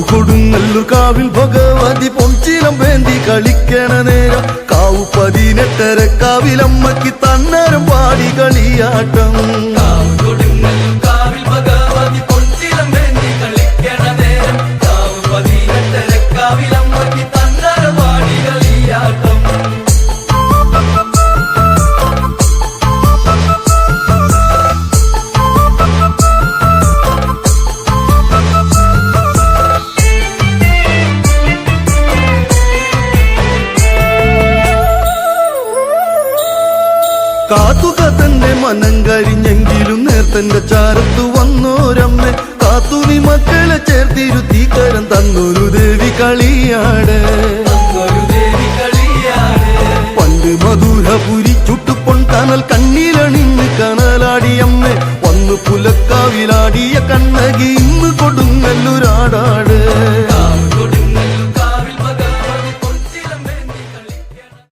കൊടുങ്ങല്ലുകാവിൽ ഭഗവതി പൊഞ്ചിലം വേണ്ടി കളിക്കണ നേരം. കാവു പതിനെട്ടര കാവിലമ്മയ്ക്ക് തന്നരം പാടി കളിയാട്ടം. കാത്തുക തന്നെ മനം കരിഞ്ഞെങ്കിലും നേർത്തന്റെ ചാരത്തു വന്നോരമ്മ. കാത്തുണി മക്കളെ ചേർത്തിരുത്തി കരം തന്നൊരു ദേവി കളിയാട്. പണ്ട് മധുരപുരി ചുട്ടുപൊൺ കനൽ കണ്ണിലണിഞ്ഞ് കനലാടിയമ്മ വന്നു പുലക്കാവിലാടിയ കണ്ണ